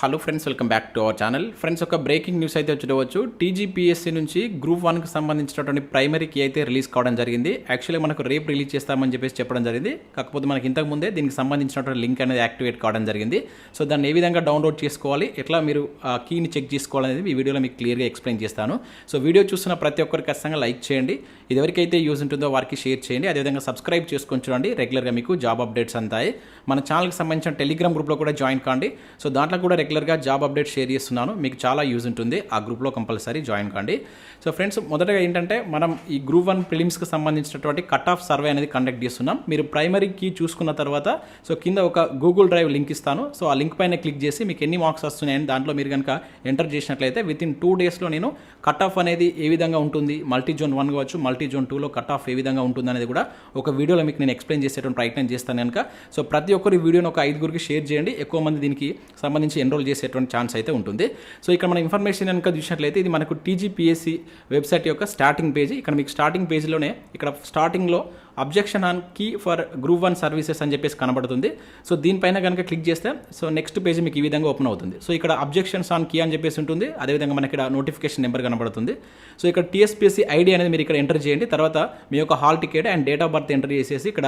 Hello friends welcome back to our channel friends ఒక breaking news అయితే చూడవచ్చు. TGPSC నుంచి గ్రూప్ వన్కి సంబంధించినటువంటి ప్రైమరీకి అయితే రిలీజ్ కావడం జరిగింది. యాక్చువల్లీ మనకు రేపు రిలీజ్ చేస్తామని చెప్పేసి చెప్పడం జరిగింది. కాకపోతే మనకి ఇంతకు ముందే దీనికి సంబంధించినటువంటి లింక్ అనేది యాక్టివేట్ కావడం జరిగింది. సో దాన్ని ఏ విధంగా డౌన్లోడ్ చేసుకోవాలి? ఎట్లా మీరు ఆ కీని చెక్ చేసుకోవాలనేది ఈ వీడియోలో మీకు క్లియర్గా ఎక్స్ప్లెయిన్ చేస్తాను. సో వీడియో చూస్తున్న ప్రతి ఒక్కరికి ఖచ్చితంగా లైక్ చేయండి. ఇది ఎవరికైతే యూజ్ ఉంటుందో వారికి షేర్ చేయండి. అదేవిధంగా సబ్స్క్రైబ్ చేసుకొని చూడండి. రెగ్యులర్గా మీకు జాబ్ అప్డేట్స్ అంతాయి మన ఛానల్కి సంబంధించిన టెలిగ్రామ్ గ్రూప్లో కూడా జాయిన్ కాండి. సో దాంట్లో కూడా రెగ్యులర్గా జాబ్ అప్డేట్ షేర్ చేస్తున్నాను. మీకు చాలా యూజ్ ఉంటుంది. ఆ గ్రూప్లో కంపల్సరీ జాయిన్ కాండి. సో ఫ్రెండ్స్ మొదటగా ఏంటంటే మనం ఈ గ్రూప్ వన్ ప్రిలిమ్స్కి సంబంధించినటువంటి కట్ ఆఫ్ సర్వే అనేది కండక్ట్ చేస్తున్నాం. మీరు ప్రైమరీ కీ చూసుకున్న తర్వాత సో కింద ఒక గూగుల్ డ్రైవ్ లింక్ ఇస్తాను. సో ఆ లింక్ పైన క్లిక్ చేసి మీకు ఎన్ని మార్క్స్ వస్తున్నాయని దాంట్లో మీరు కనుక ఎంటర్ చేసినట్లయితే విత్ ఇన్ టూ డేస్లో నేను కట్ ఆఫ్ అనేది ఏ విధంగా ఉంటుంది మల్టీ జోన్ వన్ కావచ్చు మల్టీ జోన్ టూలో కట్ ఆఫ్ ఏ విధంగా ఉంటుంది అనేది కూడా ఒక వీడియోలో మీకు నేను ఎక్స్ప్లెయిన్ చేసేటువంటి ప్రయత్నం చేస్తాను కనుక. సో ప్రతి ఒక్కరి వీడియోని ఒక ఐదుగురికి షేర్ చేయండి. ఎక్కువ మంది దీనికి సంబంధించి ఎన్రోల్ చేసేటువంటి ఛాన్స్ అయితే ఉంటుంది. సో ఇక్కడ మన ఇన్ఫర్మేషన్ కనుక చూసినట్లయితే ఇది మనకు టీజీపీఎస్సీ వెబ్సైట్ యొక్క స్టార్టింగ్ పేజ్ ఇక్కడ మీకు స్టార్టింగ్ పేజ్లోనే ఇక్కడ స్టార్టింగ్లో objection on key for group one services అని చెప్పేసి కనబడుతుంది. సో దీనిపైన కనుక క్లిక్ చేస్తే సో నెక్స్ట్ పేజ్ మీకు ఈ విధంగా ఓపెన్ అవుతుంది. సో ఇక్కడ అబ్జెక్షన్స్ ఆన్ కీ అని చెప్పేసి ఉంటుంది. అదేవిధంగా మనకి ఇక్కడ నోటిఫికేషన్ నెంబర్ కనబడుతుంది. సో ఇక్కడ టీఎస్పీఎస్సీ ఐడి అనేది మీరు ఇక్కడ ఎంటర్ చేయండి. తర్వాత మీ యొక్క hall ticket and date of birth enter చేసేసి ఇక్కడ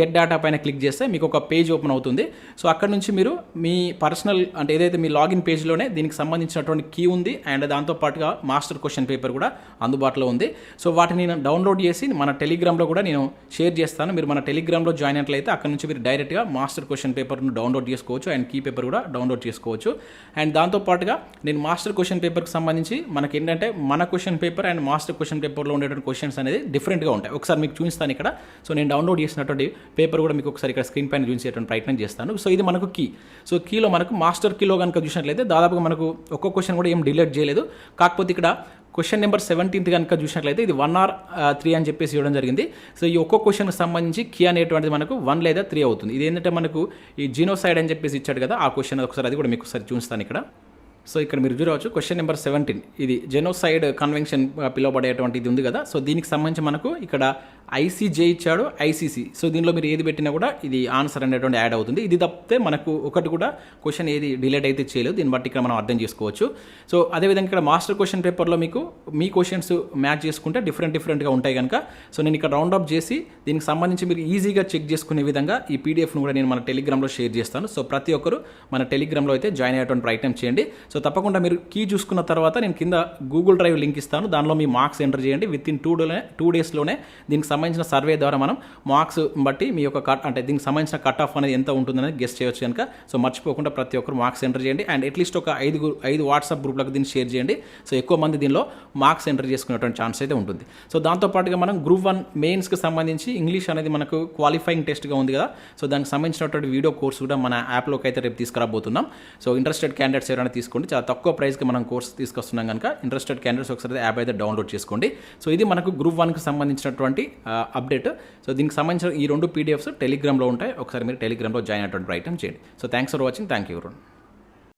గెట్ డేటా పైన క్లిక్ చేస్తే మీకు ఒక పేజ్ ఓపెన్ అవుతుంది. సో అక్కడ నుంచి మీరు మీ పర్సనల్ అంటే ఏదైతే మీ లాగిన్ పేజ్లోనే దీనికి సంబంధించినటువంటి కీ ఉంది అండ్ దాంతో పాటుగా మాస్టర్ క్వశ్చన్ పేపర్ కూడా అందుబాటులో ఉంది. సో వాటిని నేను డౌన్లోడ్ చేసి మన టెలిగ్రామ్లో కూడా నేను షేర్ చేస్తాను. మీరు మన టెలిగ్రామ్లో జాయిన్ అయినట్లయితే అక్కడ నుంచి మీరు డైరెక్ట్గా మాస్టర్ క్వశ్చన్ పేపర్ను డౌన్లోడ్ చేసుకోవచ్చు. అండ్ కీ పేపర్ కూడా డౌన్లోడ్ చేసుకోవచ్చు. అండ్ దాంతో పాటుగా నేను మాస్టర్ క్వశ్చన్ పేపర్కి సంబంధించి మనకి ఏంటంటే మన question paper and master question పేపర్లో ఉండేటువంటి క్వశ్చన్స్ అనేది డిఫరెంట్గా ఉంటాయి. ఒకసారి మీకు చూపిస్తాను ఇక్కడ. సో నేను డౌన్లోడ్ చేసినటువంటి పేపర్ కూడా మీకు ఒకసారి ఇక్కడ స్క్రీన్ పైన చూపించేటువంటి ప్రయత్నం చేస్తాను. సో ఇది మనకు కీ. సో కీలో మనకు మాస్టర్ కీలో కనుక చూసినట్లయితే దాదాపుగా మనకు ఒక్క క్వశ్చన్ కూడా ఏం డిలీట్ చేయలేదు. కాకపోతే ఇక్కడ క్వశ్చన్ నెంబర్ సెవెంటీన్త్ కనుక చూసినట్లయితే ఇది వన్ ఆర్ త్రీ అని చెప్పేసి ఇవ్వడం జరిగింది. సో ఈ ఒక్కో క్వశ్చన్కి సంబంధించి కీ అనేటువంటిది మనకు వన్ లేదా త్రీ అవుతుంది. ఇది ఏంటంటే మనకు ఈ జీనోసైడ్ అని చెప్పేసి ఇచ్చాడు కదా ఆ క్వశ్చన్ ఒకసారి అది కూడా మీకు ఒకసారి చూస్తాను ఇక్కడ. సో ఇక్కడ మీరు చూడవచ్చు క్వశ్చన్ నెంబర్ సెవెంటీన్ ఇది జెనోసైడ్ కన్వెన్షన్ పిలువబడేటువంటి ఇది ఉంది కదా. సో దీనికి సంబంధించి మనకు ఇక్కడ ఐసీజే ఇచ్చాడు ఐసీసీ సో దీనిలో మీరు ఏది పెట్టినా కూడా ఇది ఆన్సర్ అనేటువంటి యాడ్ అవుతుంది. ఇది తప్పితే మనకు ఒకటి కూడా క్వశ్చన్ ఏది డిలేట్ అయితే చేయలేదు. దీన్ని బట్టి ఇక్కడ మనం అర్థం చేసుకోవచ్చు. సో అదేవిధంగా ఇక్కడ మాస్టర్ క్వశ్చన్ పేపర్లో మీకు మీ క్వశ్చన్స్ మ్యాచ్ చేసుకుంటే డిఫరెంట్ డిఫరెంట్గా ఉంటాయి కనుక సో నేను ఇక్కడ రౌండ్ అప్ చేసి దీనికి సంబంధించి మీరు ఈజీగా చెక్ చేసుకునే విధంగా ఈ పీడిఎఫ్ను కూడా నేను మన టెలిగ్రామ్లో షేర్ చేస్తాను. సో ప్రతి ఒక్కరు మన టెలిగ్రామ్లో అయితే జాయిన్ అయ్యేటువంటి ప్రయత్నం చేయండి. సో తప్పకుండా మీరు కీ చూసుకున్న తర్వాత నేను కింద గూగుల్ డ్రైవ్ లింక్ ఇస్తాను. దానిలో మీ మార్క్స్ ఎంటర్ చేయండి. విత్ ఇన్ టూ డేలోనే టూ డేస్లోనే దీనికి సంబంధించిన సర్వే ద్వారా మనం మార్క్స్ బట్టి మీ యొక్క కట్ అంటే దీనికి సంబంధించిన కట్ ఆఫ్ అనేది ఎంత ఉంటుందనేది గెస్ట్ చేయొచ్చు కనుక. సో మర్చిపోకుండా ప్రతి ఒక్కరు మార్క్స్ ఎంటర్ చేయండి. అండ్ అట్లీస్ట్ ఒక ఐదు ఐదు వాట్సాప్ గ్రూప్లకు దీన్ని షేర్ చేయండి. సో ఎక్కువ మంది దీనిలో మార్క్స్ ఎంటర్ చేసుకునేటువంటి ఛాన్స్ అయితే ఉంటుంది. సో దాంతోపాటుగా మనం గ్రూప్ వన్ మెయిన్స్కి సంబంధించి ఇంగ్లీష్ అనేది మనకు క్వాలిఫైయింగ్ టెస్ట్గా ఉంది కదా. సో దానికి సంబంధించినటువంటి వీడియో కోర్స్ కూడా మన యాప్లోకి అయితే రేపు తీసుకురాబోతున్నాం. సో ఇంట్రెస్టెడ్ క్యాండిడేట్స్ ఎవరైనా చేసుకోండి. చాలా తక్కువ ప్రైస్కి మనం కోర్స్ తీసుకొస్తున్నాం కనుక ఇంట్రెస్టెడ్ క్యాండిడేట్స్ ఒకసారి యాప్ అయితే డౌన్లోడ్ చేసుకోండి. సో ఇది మనకు గ్రూప్ వన్కి సంబంధించినటువంటి అప్డేట్ సో దీనికి సంబంధించిన ఈ రెండు పీడిఎఫ్స్ టెలిగ్రామ్లో ఉంటాయి. ఒకసారి మీరు టెలిగ్రామ్లో జాయిన్ అటువంటి ప్రయత్నం చేయండి. So thanks for watching thank you